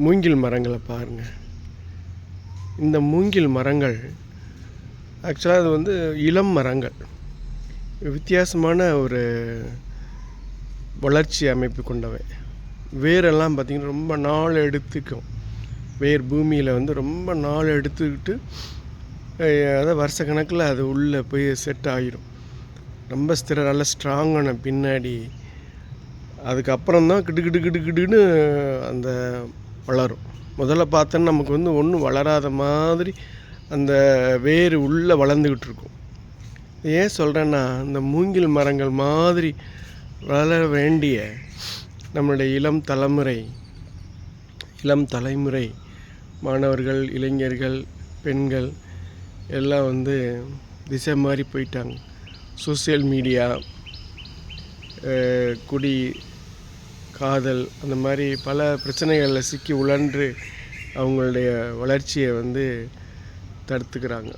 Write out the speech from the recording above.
மூங்கில் மரங்களை பாருங்கள் இந்த மூங்கில் மரங்கள் ஆக்சுவலாக அது வந்து இளம் மரங்கள். வித்தியாசமான ஒரு வளர்ச்சி அமைப்பு கொண்டவை. வேரெல்லாம் பார்த்திங்கன்னா ரொம்ப நாள் எடுத்துக்கும். வேர் பூமியில் வந்து ரொம்ப நாள் எடுத்துக்கிட்டு அதாவது வருஷ கணக்கில் அது உள்ளே போய் செட் ஆகிடும் ரொம்ப ஸ்திர நல்ல ஸ்ட்ராங்கான பின்னாடி. அதுக்கப்புறம் தான் கிடு கிடு கிடு கிடுன்னு அந்த வளரும். முதல்ல பார்த்தோன்னா நமக்கு வந்து ஒன்றும் வளராத மாதிரி அந்த வேர் உள்ளே வளர்ந்துக்கிட்டு இருக்கும். ஏன் சொல்கிறேன்னா இந்த மூங்கில் மரங்கள் மாதிரி வளர வேண்டிய நம்மளுடைய இளம் தலைமுறை இளம் தலைமுறை மாணவர்கள் இளைஞர்கள் பெண்கள் எல்லாம் வந்து திசை மாதிரி போயிட்டாங்க. சோசியல் மீடியா குடி காதல் அந்த மாதிரி பல பிரச்சனைகளில் சிக்கி உழன்று அவங்களுடைய வளர்ச்சியை வந்து தடுத்துக்கிறாங்க.